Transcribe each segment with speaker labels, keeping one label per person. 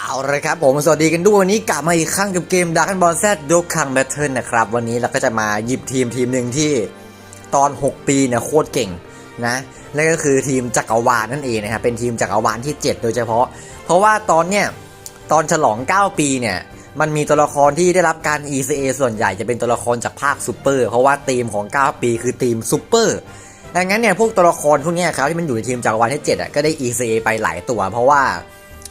Speaker 1: เอาเละครับผมสวัสดีกันด้วยวันนี้กลับมาอีกครั้งกับเกม Dragon Ball Z ดกคังแบทเทิลนะครับ วันนี้เราก็จะมาหยิบทีมทีมหนึ่งที่ตอน 6 ปีเนี่ยโคตรเก่งนะนั่นก็คือทีมจักรวาลนั่นเองนะครับเป็นทีมจักรวาลที่ 7 โดยเฉพาะ เพราะว่าตอนเนี้ยตอนฉลอง 9 ปีเนี่ยมันมีตัวละครที่ได้รับการ ECA ส่วนใหญ่จะเป็นตัวละครจากภาคซูเปอร์เพราะว่าทีมของ 9 ปีคือทีมซูเปอร์ดังนั้นเนี่ยพวกตัวละครพวกนี้ครับที่มันอยู่ในทีมจักรวาลที่7อะก็ได้ ECA ไปหลายตัว เพราะว่า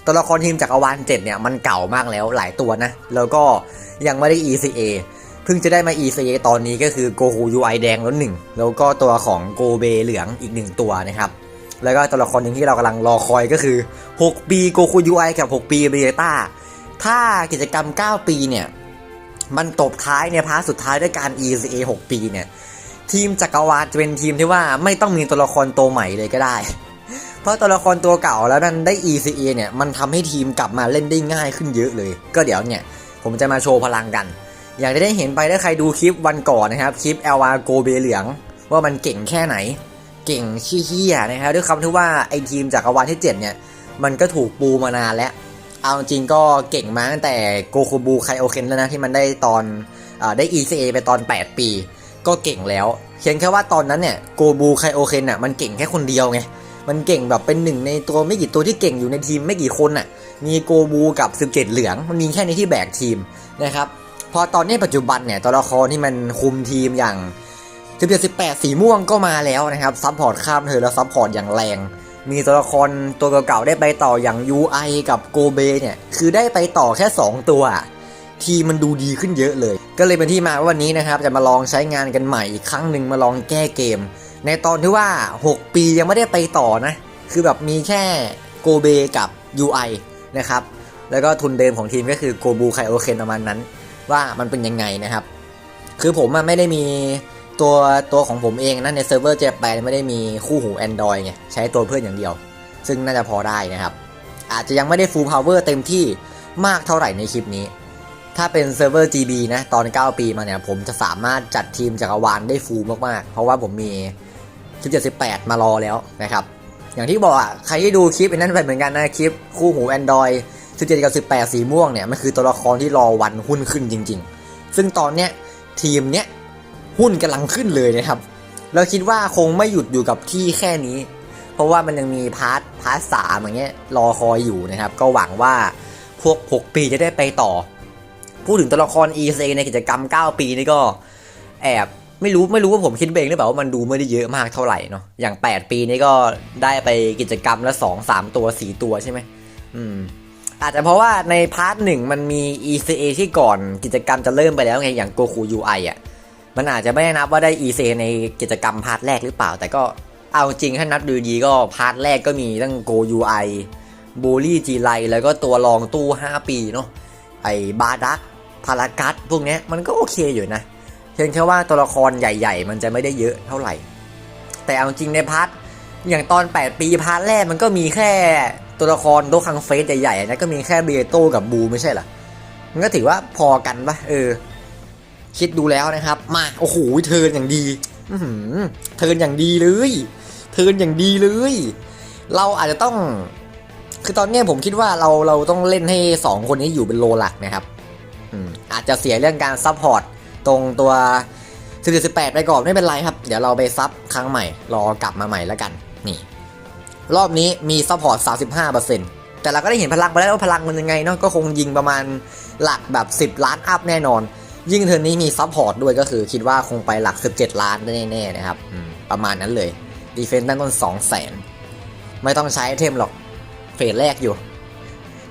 Speaker 1: ตัวละครทีมจักรวาล7เนี่ยมันเก่ามากแล้วหลายตัวนะ แล้วก็ยังไม่ได้ ECA เพิ่งจะได้มา ECA ตอนนี้ก็คือโกคู UI แดงแล้วหนึ่งแล้วก็ตัวของโกเบเหลืองอีกหนึ่งตัวนะครับ แล้วก็ตัวละครหนึ่งที่เรากำลังรอคอยก็คือ 6 ปีโกคู UI กับ 6 ปีเบต้าถ้ากิจกรรม 9 ปีเนี่ย มันตบท้ายในพาร์ทสุดท้ายด้วยการ ECA 6 ปีเนี่ย ทีมจักรวาลจะเป็นทีมที่ว่าไม่ต้องมีตัวละครตัวใหม่เลยก็ได้ เพราะตัวละครตัวเก่าแล้วนั้นได้ ECA เนี่ยมันทำให้ทีมกลับมาเล่นได้ง่ายขึ้นเยอะเลย ก็เดี๋ยวเนี่ยผมจะมาโชว์พลังกัน อย่างที่ได้เห็นไปถ้าใครดูคลิปวันก่อนนะครับคลิป l อ r โกเบเหลือง ว่ามันเก่งแค่ไหน เก่งขี้เหี้ยนะครับด้วยคำที่ว่าไอทีมจักรวาลที่ 7 เนี่ย มันก็ถูกปูมานานแล้ว เอาจริงก็เก่งมาตั้งแต่โกคูบูไคโอเคนแล้วนะที่มันได้ตอนอได้ ECA ไปตอน 8 ปี ก็เก่งแล้วเพียงแค่ว่าตอนนั้นเนี่ยโกบูไคโอเคนอะมันเก่งแค่คนเดียวไง มันเก่งแบบเป็นหนึ่งในตัวไม่กี่ตัวที่เก่งอยู่ในทีมไม่กี่คนอะ มีโกบูกับ 17 เหลือง มันมีแค่ในที่แบกทีมนะครับพอตอนนี้ปัจจุบันเนี่ยตัวละครที่มันคุมทีมอย่าง17 18 สีม่วงก็มาแล้วนะครับซัพพอร์ตข้ามเธอแล้วซัพพอร์ตอย่างแรง มีตัวละครตัวเก่าๆได้ไปต่ออย่าง UI กับโกเบเนี่ยคือได้ไปต่อแค่ 2 ตัว ทีมันดูดีขึ้นเยอะเลย ก็เลยเป็นที่มาว่าวันนี้นะครับจะมาลองใช้งานกันใหม่อีกครั้งหนึ่งมาลองแก้เกม ในตอนที่ว่า 6 ปียังไม่ได้ไปต่อนะ คือแบบมีแค่โกเบกับ UI นะครับ แล้วก็ทุนเดิมของทีมก็คือโกบูไคโอเคนประมาณนั้น ว่ามันเป็นยังไงนะครับ คือผมอะไม่ได้มีตัวตัวของผมเองนะในเซิร์ฟเวอร์เจแปนไม่ได้มีคู่หู Android ไงใช้ตัวเพื่อนอย่างเดียว ซึ่งน่าจะพอได้นะครับ อาจจะยังไม่ได้ full power เต็มที่มากเท่าไหร่ในคลิปนี้ ถ้าเป็นเซิร์ฟเวอร์ GB นะ ตอน 9 ปีมาเนี่ย ผมจะสามารถจัดทีมจักรวาลได้ฟูลมาก ๆ เพราะว่าผมมี คลิป78มารอแล้วนะครับ อย่างที่บอกอะ ใครที่ดูคลิปอันนั้นไปเหมือนกันนะคลิปคู่หู Android 17 กับ 18 สีม่วงเนี่ยมันคือตัวละครที่รอวันหุ้นขึ้นจริง ๆ ซึ่งตอนเนี้ยทีมเนี้ยหุ้นกำลังขึ้นเลยนะครับแล้วคิดว่าคงไม่หยุดอยู่กับที่แค่นี้ เพราะว่ามันยังมีพาร์ทพาร์ทสามอย่างเงี้ยรอคอยอยู่นะครับ ก็หวังว่าพวก 6 ปีจะได้ไปต่อ พูดถึงตัวละคร e c ในกิจกรรม 9 ปีนี่ก็แอบ ไม่รู้ไม่รู้ว่าผมคิดเองหรือเปล่าว่ามันดูไม่ได้เยอะมากเท่าไหร่เนาะอย่าง 8 ปีนี่ก็ได้ไปกิจกรรมละ2 3 ตัว 4 ตัวใช่ไหมอืมอาจจะเพราะว่าในพาร์ทหนึ่งมันมี ECA ที่ก่อนกิจกรรมจะเริ่มไปแล้วไงอย่าง Goku UI อะมันอาจจะไม่ได้นับว่าได้ ECA ในกิจกรรมพาร์ทแรกหรือเปล่า แต่ก็เอาจริงถ้านับดูดีก็พาร์ทแรกก็มีตั้ง Go UI บูลลี่จีไลแล้วก็ตัวรองตู้ 5 ปีเนาะไอ้บาดักพารากัสพวกเนี้ยมันก็โอเคอยู่นะ เพียงแค่ว่าตัวละครใหญ่ ๆ มันจะไม่ได้เยอะเท่าไหร่ แต่เอาจริงในพาร์ทอย่างตอน 8 ปีพาร์ทแรกมันก็มีแค่ตัวละครโดคังเฟสใหญ่ๆนะก็มีแค่เบโต้กับบูไม่ใช่เหรอมันก็ถือว่าพอกันปะเออ คิดดูแล้วนะครับ มาโอ้โหเทิร์นอย่างดีอืเทิร์นอย่างดีเลยเทิร์นอย่างดีเลย เราอาจจะต้อง คือตอนนี้ผมคิดว่าเราเราต้องเล่นให้2คนนี้อยู่เป็นโลหลักนะครับอืมอาจจะเสียเรื่องการซับพอร์ต ตรงตัว10 18ไปก่อนไม่เป็นไรครับ เดี๋ยวเราไปซับครั้งใหม่ รอกลับมาใหม่แล้วกัน นี่ รอบนี้มีซัพพอร์ต35%แต่เราก็ได้เห็นพลังไปแล้วว่าพลังมันยังไงเนาะก็คงยิงประมาณหลักแบบ 10 ล้านอัพแน่นอน ยิ่งเทอร์นนี้มีซัพพอร์ตด้วยก็คือคิดว่าคงไปหลัก 17 ล้านแน่ๆนะครับประมาณนั้นเลยดีเฟนต์ตั้งต้น 2 0 0 0 0 0ไม่ต้องใช้ไอเทมหรอกเฟสแรกอยู่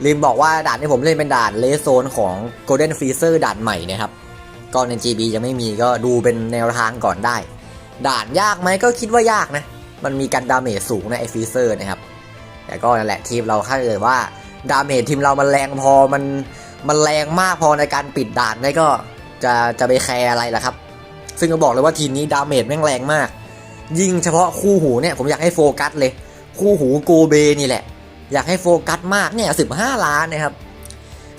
Speaker 1: ลืมบอกว่าด่านที่ผมเล่นเป็นด่านเลสโซนของ Golden Freezer ด่านใหม่นะครับ ก็ใน GB ยังไม่มีก็ดูเป็นแนวทางก่อนได้ ด่านยากไหมก็คิดว่ายากนะ มันมีการดาเมจสูงในไอฟีเซอร์นะครับ แต่ก็นั่นแหละทีมเราถ้าเกิดว่าดาเมจทีมเรามันแรงพอมันมันแรงมากพอในการปิดด่านได้ก็จะจะไปแคร์อะไรล่ะครับ ซึ่งก็บอกเลยว่าทีมนี้ดาเมจแม่งแรงมาก ยิ่งเฉพาะคู่หูเนี่ยผมอยากให้โฟกัสเลย คู่หูโกเบนี่แหละ อยากให้โฟกัสมากเนี่ย15ล้านนะครับ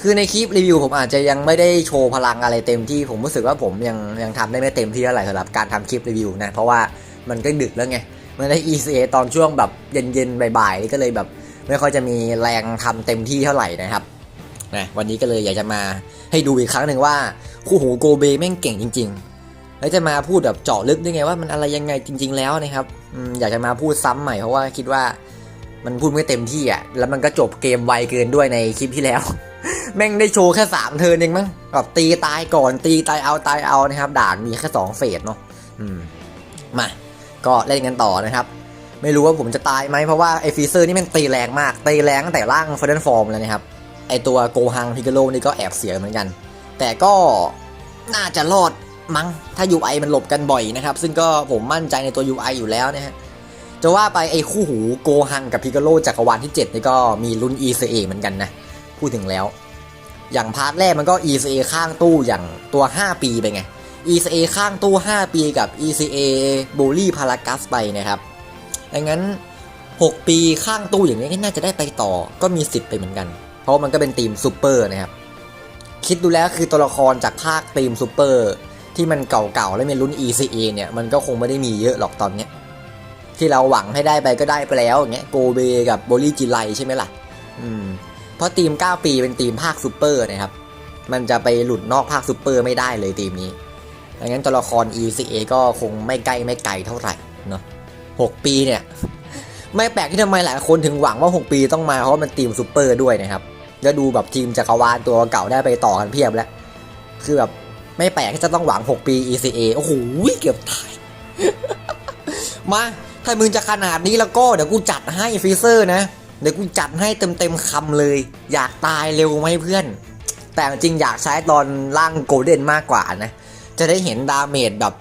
Speaker 1: คือในคลิปรีวิวผมอาจจะยังไม่ได้โชว์พลังอะไรเต็มที่ผมรู้สึกว่าผมยังยังทำได้ไม่เต็มที่เท่าไหร่สำหรับการทำคลิปรีวิวนะเพราะว่ามันก็ดึกแล้วไงมันได้ ECA ตอนช่วงแบบเย็นๆบ่ายๆก็เลยแบบไม่ค่อยจะมีแรงทำเต็มที่เท่าไหร่นะครับนะวันนี้ก็เลยอยากจะมาให้ดูอีกครั้งหนึ่งว่า คู่หูโกเบแม่งเก่งจริง ๆ แล้วจะมาพูดแบบเจาะลึกได้ไงว่ามันอะไรยังไงจริง ๆ แล้วนะครับอืมอยากจะมาพูดซ้ำใหม่เพราะว่าคิดว่ามันพูดไม่เต็มที่อะแล้วมันก็จบเกมไวเกินด้วยในคลิปที่แล้ว แม่งได้โชว์แค่สามเทินเองมั้งแบบตีตายก่อนตีตายเอาตายเอานะครับด่านมีแค่สองเฟสเนาะอืมมาก็เล่นกันต่อนะครับ ไม่รู้ว่าผมจะตายไหมเพราะว่าไอฟีเซอร์นี่แมันตีแรงมากตีแรงตั้งแต่ร่างเฟรนฟอร์มแล้วนะครับไอตัวโกฮังพิกาโลนี่ก็แอบเสียเหมือนกัน แต่ก็น่าจะรอดมั้งถ้า UI มันหลบกันบ่อยนะครับ ซึ่งก็ผมมั่นใจในตัว UI อยู่แล้วนะฮะจะว่าไปไอคู่หูโกฮังกับพิกาโลจักรวาลที่ 7 นี่ก็มีรุ่น ECA เหมือนกันนะ พูดถึงแล้ว อย่างพาร์ทแรกมันก็ ECA ข้างตู้อย่างตัว 5 ปีไปไง ECA ข้างตู้ 5 ปีกับ ECA b u l l y p a r a g u s ไปนะครับดังนั้น 6 ปีข้างตู้อย่างนี้ก็น่าจะได้ไปต่อก็มีสิทธิ์ไปเหมือนกัน เพราะมันก็เป็นทีมซูเปอร์นะครับ คิดดูแล้วคือตัวละครจากภาคทีมซูเปอร์ที่มันเก่าๆ แล้วมีรุ่น ECA เนี่ย มันก็คงไม่ได้มีเยอะหรอกตอนเนี้ยที่เราหวังให้ได้ไปก็ได้ไปแล้วอย่างเงี้ยโกเบกับโบลี่จิไลใช่ไหมล่ะ อืม เพราะทีม 9 ปีเป็นทีมภาคซูเปอร์นะครับ มันจะไปหลุดนอกภาคซูเปอร์ไม่ได้เลยทีมนี้ดังนั้นตัวละคร ECA ก็คงไม่ใกล้ไม่ไกลเท่าไหร่เนาะ6ปีเนี่ย ไม่แปลกที่ทำไมหลายคนถึงหวังว่า 6 ปีต้องมาเพราะมันทีมซูเปอร์ด้วยนะครับ แล้วดูแบบทีมจักรวาลตัวเก่าได้ไปต่อกันเพียบแล้ว คือแบบไม่แปลกที่จะต้องหวัง 6 ปี ECA โอ้โหเกือบตาย มา ถ้ามึงจะขนาดนี้แล้วก็เดี๋ยวกูจัดให้ฟรีเซอร์นะ เดี๋ยวกูจัดให้เต็มเต็มๆคำเลย อยากตายเร็วไหมเพื่อน แต่จริงอยากใช้ตอนล่างโกลเด้นมากกว่านะ จะได้เห็นดาเมจแบบ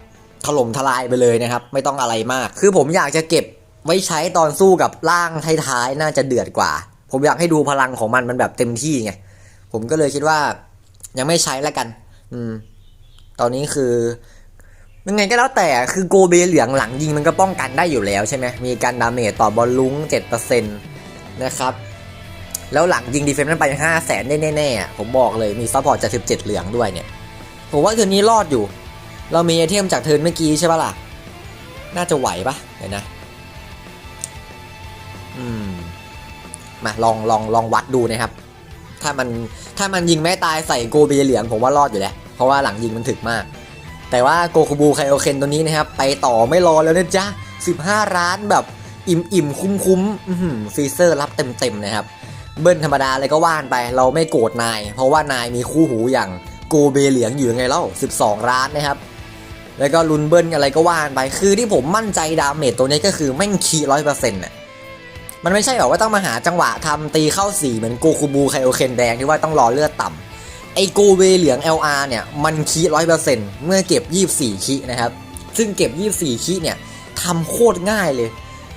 Speaker 1: ถล่มทลายไปเลยนะครับ ไม่ต้องอะไรมาก คือผมอยากจะเก็บไว้ใช้ตอนสู้กับร่างท้ายๆน่าจะเดือดกว่า ผมอยากให้ดูพลังของมันมันแบบเต็มที่ไง ผมก็เลยคิดว่า ยังไม่ใช้แล้วกัน อืม ตอนนี้คือยังไงก็แล้วแต่คือโกเบเหลืองหลังยิงมันก็ป้องกันได้อยู่แล้วใช่ไหมมีการดาเมจต่อบอลลุ้ง7% นะครับ แล้วหลังยิงดีเฟนซ์มันไป 5 0 0แสนได้แน่ๆ ผมบอกเลยมีซัพพอร์ตจาก 17 เหลืองด้วยเนี่ย ผมว่าเทิร์นนี้รอดอยู่ เรามีไอเทมจากเทิร์นเมื่อกี้ใช่ปะล่ะ น่าจะไหวปะเดี๋ยวนะ อืม มาลองลองลองวัดดูนะครับ ถ้ามันถ้ามันยิงไม่ตายใส่โกเบเหลืองผมว่ารอดอยู่แล้ว เพราะว่าหลังยิงมันถึกมาก แต่ว่าโกคูบูไคโอเคนตัวนี้นะครับ ไปต่อไม่รอแล้วนะจ๊ะ15ร้านแบบ อิ่มอิ่มคุ้มคุ้มฟีเซอร์รับเต็มเต็มๆนะครับ เบิ้ลธรรมดาอะไรก็ว่านไป เราไม่โกรธนาย เพราะว่านายมีคู่หูอย่างโกเบเหลืองอยู่ไงเล่า12 ร้านนะครับ แล้วก็ลุนเบิ้ลอะไรก็ว่านไป คือที่ผมมั่นใจดาเมจตัวนี้ก็คือแม่งคีร้อยเปอร์เซ็นต์น่ะมันไม่ใช่แบบว่าต้องมาหาจังหวะทำตีเข้าสี่เหมือนโกคูบูไคโอเคนแดงที่ว่าต้องรอเลือดต่ำไอโกเบเหลือง LR เนี่ย มันคีร้อยเปอร์เซ็นต์เมื่อเก็บ 24 คีนะครับ ซึ่งเก็บ 24 คีเนี่ยทำโคตรง่ายเลย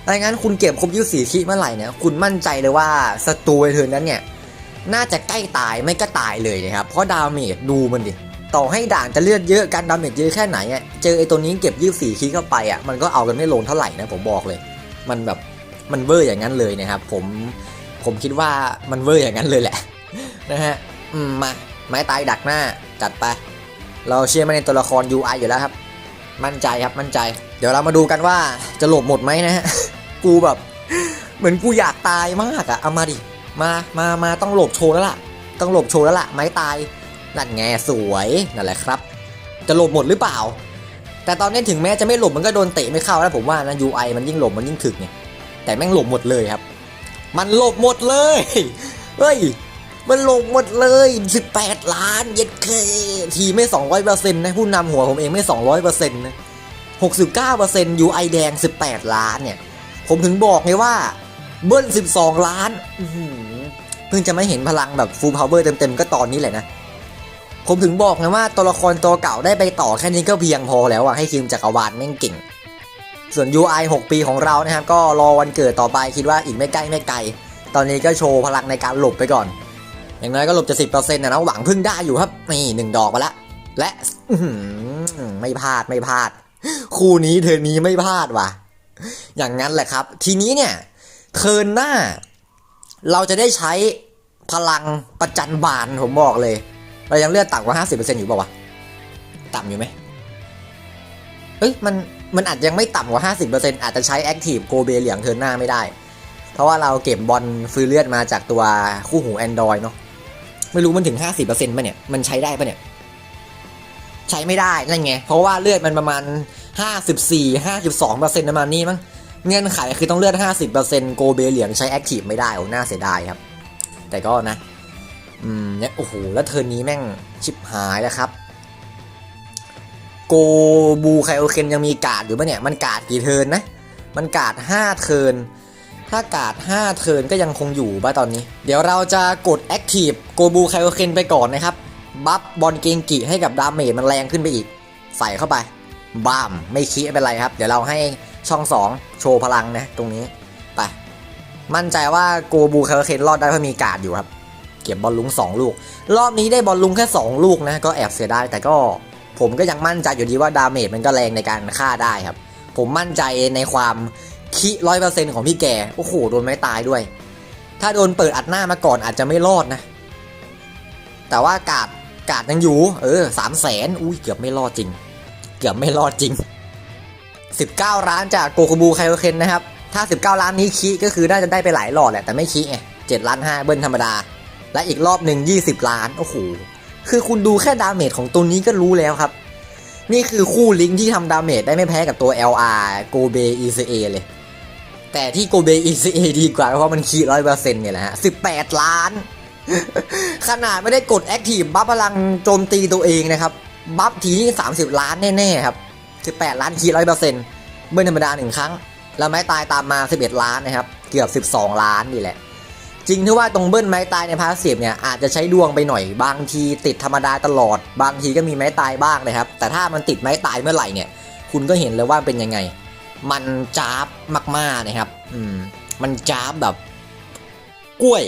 Speaker 1: ดังนั้นคุณเก็บครบ24คีเมื่อไหร่เนี่ยคุณมั่นใจเลยว่าศัตรูในเทิร์นนั้นเนี่ยน่าจะใกล้ตายไม่ก็ตายเลยนะครับ เพราะดาเมจดูมันดิ ต่อให้ด่านจะเลือดเยอะการดาเมจเยอะแค่ไหนอะเจอไอ้ตัวนี้เก็บ24คีเข้าไปอะมันก็เอากันไม่ลงเท่าไหร่นะผมบอกเลย มันแบบมันเวอร์อย่างนั้นเลยนะครับ ผมผมคิดว่ามันเวอร์อย่างนั้นเลยแหละนะฮะอืมมาไม้ตายดักหน้าจัดไป เราเชื่อมั่นในตัวละคร UI อยู่แล้วครับ มั่นใจครับมั่นใจ เดี๋ยวเรามาดูกันว่าจะหลบหมดไหมนะฮะ กูแบบ เหมือนกูอยากตายมากอะเอามาดิ มามามาต้องหลบโชว์แล้วล่ะ ต้องหลบโชว์แล้วล่ะ ไม้ตายนั่นไงสวยนั่นแหละครับ จะหลบหมดหรือเปล่า แต่ตอนนี้ถึงแม้จะไม่หลบมันก็โดนเตะไม่เข้าแล้วผมว่านะ UI มันยิ่งหลบมันยิ่งถึกไงแต่แม่งหลบหมดเลยครับ มันหลบหมดเลยเฮ้ยมันหลบหมดเลย 18 ล้านเย็ดเคทีไม่ 200%นะผู้นำหัวผมเองไม่ 200%นะ 69% UI แดง 18 ล้านเนี่ย ผมถึงบอกไงว่าเบิ้ล 12 ล้านอื้อหือเพิ่งจะไม่เห็นพลังแบบ full power เต็มๆ ก็ตอนนี้แหละนะ ผมถึงบอกไงว่าตัวละครตัวเก่าได้ไปต่อแค่นี้ก็เพียงพอแล้วอะให้ทีมจักรวาลแม่งเก่ง ส่วน UI 6 ปีของเรานะครับ ก็รอวันเกิดต่อไปคิดว่าอีกไม่ใกล้ไม่ไกล ตอนนี้ก็โชว์พลังในการหลบไปก่อน อย่างน้อยก็หลบจะสิบเปอร์เซ็นต์นะนะหวังพึ่งได้อยู่ครับนี่หนึ่งดอกมาล้วและไม่พลาดไม่พลาด คู่นี้เธอนี้ไม่พลาดว่ะ อย่างนั้นแหละครับ ทีนี้เนี่ยเทิร์นหน้า เราจะได้ใช้พลังประจันบานผมบอกเลย เรายังเลือดต่ำกว่า 50%อยู่ป่าวะต่ำอยู่ไหมเอ้ยมันมันอาจยังไม่ต่ำกว่า 50%อาจจะใช้แอคทีฟโกเบเหลียงเทิร์นหน้าไม่ได้ เพราะว่าเราเก็บบอลฟื้นเลือดมาจากตัวคู่หู Android เนาะไม่รู้มันถึง 50%ป่ะเนี่ย มันใช้ได้ป่ะเนี่ย ใช้ไม่ได้ นั่นไง เพราะว่าเลือดมันประมาณ 54 52%ปอร์เซ็นต์นะมาณนี้มั้งเงื่อนไขคือต้องเลือด 50%โกเบเหลียงใช้แอคทีฟไม่ได้โอ้น่าเสียดายครับ แต่ก็นะ อืมเนี่ยโอ้โห แล้วเทิร์นนี้แม่งชิบหายแล้วครับ โกบูไคโอเคนยังมีกาดอยู่ปะเนี่ย มันกาดกี่เทิร์นนะ มันกาด 5 เทิร์นถ้ากาด 5 เทิร์นก็ยังคงอยู่ป่ะตอนนี้ เดี๋ยวเราจะกด Active โกบูไคโอเคนไปก่อนนะครับ บัฟบอลเกงกิให้กับดาเมจมันแรงขึ้นไปอีก ใส่เข้าไป บ้ามไม่คิดไม่เป็นไรครับ เดี๋ยวเราให้ช่อง 2 โชว์พลังนะตรงนี้ ไป มั่นใจว่าโกบูไคโอเคนรอดได้เพราะมีกาดอยู่ครับ เก็บบอลลุง 2 ลูก รอบนี้ได้บอลลุงแค่ 2 ลูกนะ ก็แอบเสียดายแต่ก็ผมก็ยังมั่นใจอยู่ดีว่าดาเมจมันก็แรงในการฆ่าได้ครับ ผมมั่นใจในความคิร้อยเปอร์เซ็นต์ของพี่แกโอ้โหโดนไม้ตายด้วย ถ้าโดนเปิดอัดหน้ามาก่อนอาจจะไม่รอดนะ แต่ว่ากาดกาดยังอยู่ เออสามแสนอุ้ยเกือบไม่รอดจริง เกือบไม่รอดจริง 19ร้านจากโกโกบูไคโอเคนนะครับ ถ้า 19 ล้านนี้คีก็คือน่าจะได้ไปหลายหลอดแหละ แต่ไม่คีไง7ล้าน5เบิ้ลธรรมดา และอีกรอบหนึ่ง20 ล้าน โอ้โห คือคุณดูแค่ดาเมจของตัวนี้ก็รู้แล้วครับ นี่คือคู่ลิงก์ที่ทำดาเมจได้ไม่แพ้กับตัว LR โกเบ ECA เลย แต่ที่โกเบ ECA ดีกว่าเพราะมันคีร้อยเปอร์เซ็นต์เนี่ยแหละฮะ18 ล้าน ขนาดไม่ได้กดแอคทีฟบัฟพลังโจมตีตัวเองนะครับ บัฟทีนี่30 ล้านแน่ๆครับ 18 ล้านคีร้อยเปอร์เซ็นต์เบิ้ลธรรมดาหนึ่งครั้ง แล้วไม้ตายตามมา 11 ล้านนะครับ เกือบ 12 ล้านนี่แหละ จริงที่ว่าตรงเบิ้ลไม้ตายในพาสซีฟเนี่ยอาจจะใช้ดวงไปหน่อย บางทีติดธรรมดาตลอด บางทีก็มีไม้ตายบ้างนะครับ แต่ถ้ามันติดไม้ตายเมื่อไหร่เนี่ย คุณก็เห็นเลยว่าเป็นยังไง มันจ้าบมากๆนะครับ อืม มันจ้าบแบบ กล้วย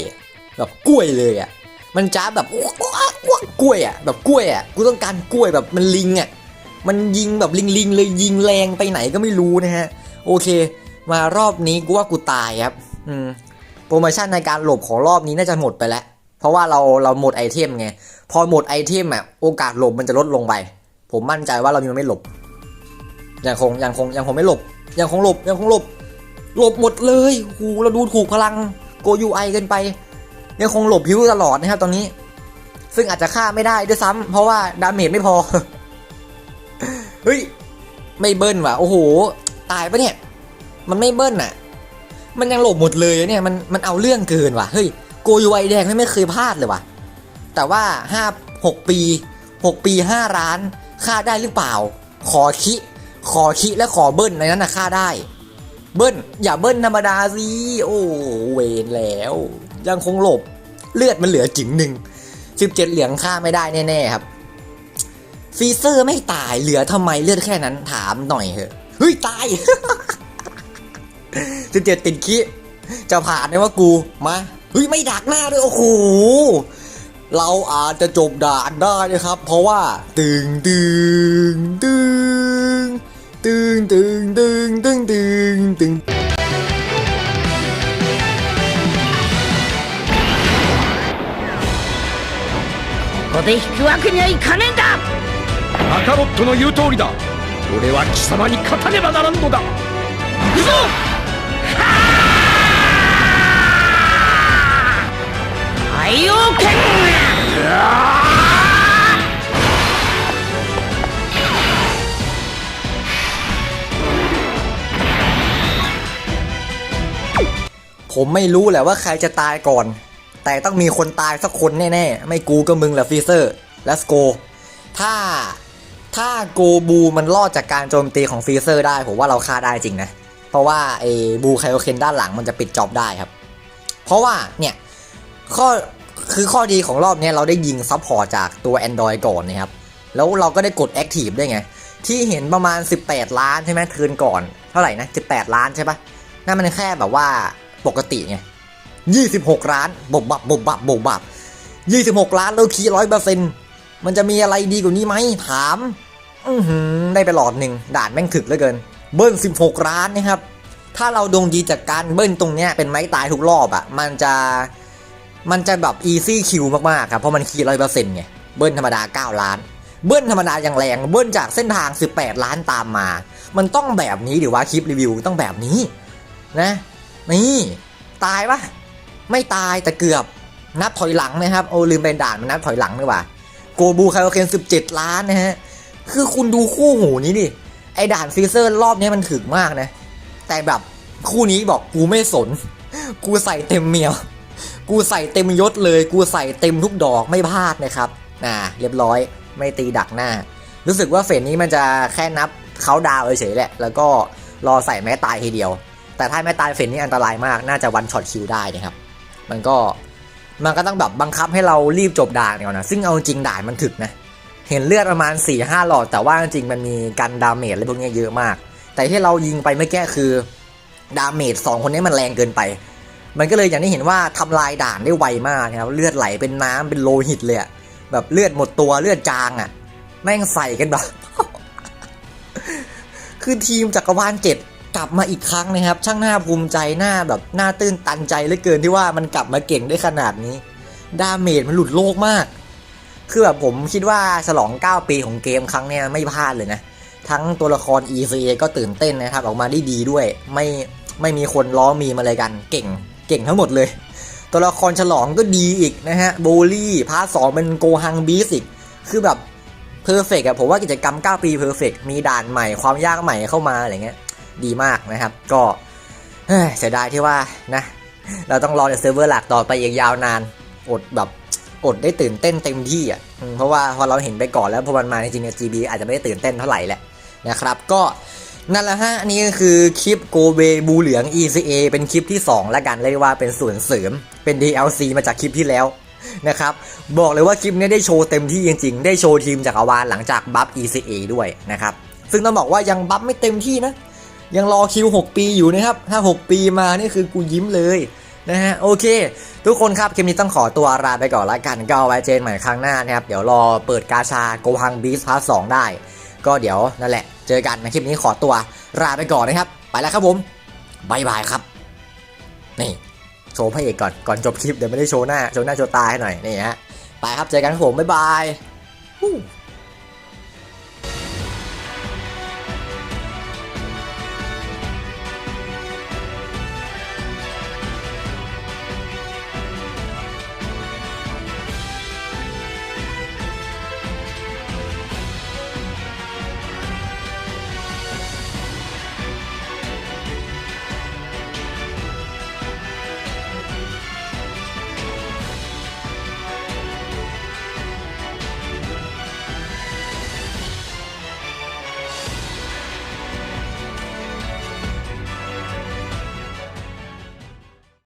Speaker 1: แบบกล้วยเลยอะ มันจ้าแบบกล้วยอะแบบกล้วยอะกูต้องการกล้วยแบบมันลิงอะมันยิงแบบลิงลิงเลยยิงแรงไปไหนก็ไม่รู้นะฮะ โอเค มารอบนี้กูว่ากูตายครับ อืมโปรโมชั่นในการหลบของรอบนี้น่าจะหมดไปแล้ว เพราะว่าเราเราหมดไอเทมไง พอหมดไอเทมอะโอกาสหลบมันจะลดลงไป ผมมั่นใจว่าเรายังไม่หลบ ยังคงยังคงยังคงไม่หลบ ยังคงหลบยังคงหลบ หลบหมดเลยหูเราดูถูกพลังโกยูไอเกินไป ยังคงหลบพิวตลอดนะครับตอนนี้ ซึ่งอาจจะฆ่าไม่ได้ด้วยซ้ำเพราะว่าดาเมจไม่พอ เฮ้ย ไม่เบิ้ลว่ะ โอ้โห ตายปะเนี่ย มันไม่เบิ้ลน่ะ มันยังหลบหมดเลยเนี่ย มันมันเอาเรื่องเกินว่ะ เฮ้ย โกยูไอแดงไม่เคยพลาดเลยว่ะ แต่ว่าห้าหกปีหกปีห้าร้านฆ่าได้หรือเปล่า ขอคิ ขอคิและขอเบิ้ลในนั้นนะฆ่าได้ เบิ้ลอย่าเบิ้ลธรรมดาสิ โอ้เวนแล้ว ยังคงหลบเลือดมันเหลือจิ๋งหนึ่งสิบเจ็ดเหลืองฆ่าไม่ได้แน่ๆครับ ฟีเซอร์ไม่ตายเหลือทำไมเลือดแค่นั้นถามหน่อยเถอะเฮ้ยตายสิบเจ็ดติดคิจะผ่านไหมว่ากูมาเฮ้ยไม่ดักหน้าด้วยโอ้โหเราอาจจะจบด่านได้นะครับ เพราะว่าตึงตึงตึงตึงตึงตึงตึงตึงตึง
Speaker 2: ここで引くわけにはいかねえんだ
Speaker 3: アカロットの言う通りだ俺は貴様に勝たねばならんのだ行くぞ
Speaker 2: 海洋拳
Speaker 1: ผมไม่รู้แหละว่าใครจะตายก่อน แต่ต้องมีคนตายสักคนแน่ๆ ไม่กูก็มึงแหละฟีเซอร์ let's go ถ้าถ้าโกบูมันรอดจากการโจมตีของฟีเซอร์ได้ผมว่าเราฆ่าได้จริงนะ เพราะว่าไอ้บูไคโอเคนด้านหลังมันจะปิดจ็อบได้ครับ เพราะว่าเนี่ยข้อคือข้อดีของรอบนี้เราได้ยิงซับพอร์ตจากตัว Android ก่อนนะครับ แล้วเราก็ได้กด Active ด้ไง ที่เห็นประมาณ 18 ล้านใช่ไหมคืนก่อน เท่าไหร่นะ 18 ล้านใช่ปะนั่นมันแค่แบบว่าปกติไง 26 ล้านบบบับบบบับบบบับ26 ล้านแล้วคีร้อยเปอร์เซ็นต์มันจะมีอะไรดีกว่านี้ไหมถาม อือหือได้ไปหลอดหนึ่งด่านแม่งถึกเหลือเกิน เบิ้ล16 ล้านนะครับ ถ้าเราดวงดีจากการเบิ้ลตรงเนี้ยเป็นไม้ตายทุกรอบอะ่ะ มันจะมันจะแบบอีซี่คิวมากๆครับเพราะมันคีร้อยเปอร์เซ็นต์ไงเบิ้ลธรรมดา 9 ล้าน เบิ้ลธรรมดาอย่างแรง เบิ้ลจากเส้นทาง 18 ล้านตามมา มันต้องแบบนี้ดิว่าคลิปรีวิวต้องแบบนี้ นะ นี่ ตายปะ ไม่ตายแต่เกือบนับถอยหลังนะครับโอ้ลืมไปด่านมันนับถอยหลังดีกว่าโกบูไคโอเคน17 ล้านนะฮะคือคุณดูคู่หูนี้ดิไอด่านฟีเซอร์รอบนี้มันถึกมากนะ แต่แบบคู่นี้บอกกูไม่สน กูใส่เต็มเมียว กูใส่เต็มยศเลย กูใส่เต็มทุกดอกไม่พลาดนะครับน่าเรียบร้อยไม่ตีดักหน้า รู้สึกว่าเฟสนี้มันจะแค่นับเขาดาวเฉยๆแหละ แล้วก็รอใส่แม้ตายทีเดียว แต่ถ้าแม้ตายเฟสนี้อันตรายมากน่าจะวันช็อตคิวได้นะครับ มันก็มันก็ต้องแบบบังคับให้เรารีบจบด่านก่อนนะ ซึ่งเอาจริงด่านมันถึกนะ เห็นเลือดประมาณ4ี่ห้าหลอด แต่ว่าจริงมันมีกันดาเมจอะไรพวกนี้เยอะมาก แต่ที่เรายิงไปเมื่อกี้คือดาเมจสองคนนี้มันแรงเกินไป มันก็เลยอย่างที่เห็นว่าทำลายด่านได้ไวมากนะครับ เลือดไหลเป็นน้ำเป็นโลหิตเลยอะแบบเลือดหมดตัวเลือดจางอะ่ะ แม่งใส่กันแบบ คือทีมจักรวาลเจ็ด กลับมาอีกครั้งนะครับ ช่างหน่าภูมิใจหน้าแบบหน้าตื้นตันใจเหลือเกินที่ว่ามันกลับมาเก่งได้ขนาดนี้ ดาเมจมันหลุดโลกมาก คือแบบผมคิดว่าฉลอง 9 ปีของเกมครั้งเนี้ยไม่พลาดเลยนะ ทั้งตัวละคร ECA ก็ตื่นเต้นนะครับ ออกมาได้ดีด้วย ไม่ไม่มีคนล้อมีมาเลยกัน เก่ง เก่งทั้งหมดเลย ตัวละครฉลองก็ดีอีกนะฮะโบลี่พาร์ทสองเป็นโกฮังบีสอีกคือแบบเพอร์เฟกอะผมว่ากิจกรรม 9 ปีเพอร์เฟกมีด่านใหม่ความยากใหม่เข้ามาอะไรเงี้ย ดีมากนะครับ ก็เสียดายที่ว่านะเราต้องรอในเซิร์ฟเวอร์หลักต่อไปอีกยาวนาน อดแบบอดได้ตื่นเต้นเต็มที่อะเพราะว่าพอเราเห็นไปก่อนแล้วพอมันมาจริงๆเนี่ย GB อาจจะไม่ได้ตื่นเต้นเท่าไหร่แหละนะครับ ก็นั่นแหละฮะ อันนี้ก็คือคลิปโกเบบูเหลือง ECA เป็นคลิปที่ 2 แล้วกันเรียกว่าเป็นส่วนเสริม เป็น DLC มาจากคลิปที่แล้วนะครับ บอกเลยว่าคลิปนี้ได้โชว์เต็มที่จริงๆ ได้โชว์ทีมจากรวาลหลังจากบัฟ ECA ด้วยนะครับ ซึ่งต้องบอกว่ายังบัฟไม่เต็มที่นะ ยังรอคิว 6 ปีอยู่นะครับ ถ้า 6 ปีมานี่คือกูยิ้มเลยนะฮะโอเค ทุกคนครับคลิปนี้ต้องขอตัวลาไปก่อนละกันก็ไว้เจนใหม่ครั้งหน้านะครับ เดี๋ยวรอเปิดกาชาโกฮังบีสพาร์ทสได้ ก็เดี๋ยวนั่นแหละ เจอกันในคลิปนี้ขอตัวลาไปก่อนนะครับ ไปแล้วครับผมบายบายครับ นี่โชว์พระเอกก่อนก่อนจบคลิปเดี๋ยวไม่ได้โชว์หน้าโชว์หน้าโชว์ตาให้หน่อยนี่ฮะไปครับเจอกันครับผมบ๊ายบาย